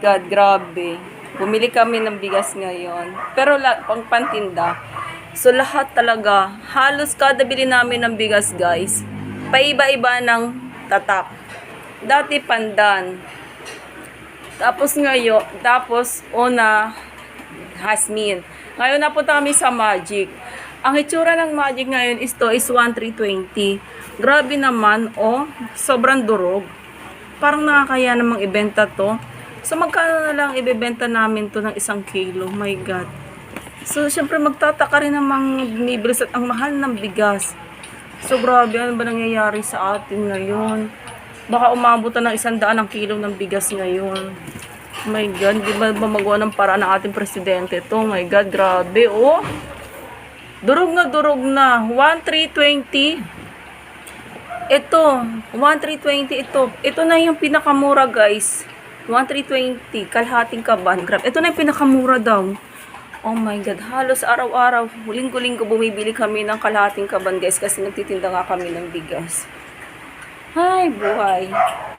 God, grabe. Bumili kami ng bigas ngayon. Pero pang pantinda. So lahat talaga, halos kada bili namin ng bigas guys, paiba-iba ng tatak. Dati pandan. Tapos ngayon, tapos una, Hasmin. Ngayon napunta kami sa Magic. Ang itsura ng Magic ngayon is to is 1,320. Grabe naman, oh, sobrang durog. Parang nakakaya namang ibenta to. So magkano na lang ibebenta namin to ng isang kilo? My God. So syempre magtataka rin namang binibilis at ang mahal ng bigas. So grabe, ano ba nangyayari sa atin ngayon? Baka umabot na ng isang daan ang kilo ng bigas ngayon. My God, di ba ba ng paraan ng ating presidente to? My God, grabe, oh. Durog na durog na. 1,320. Ito, 1,320 ito. Ito na yung pinakamura, guys. 1,320. Kalhating kaban. Grabe. Ito na yung pinakamura daw. Oh my God. Halos araw-araw, linggo-linggo bumibili kami ng kalahating kaban, guys. Kasi nagtitinda nga kami ng bigas. Ay, buhay.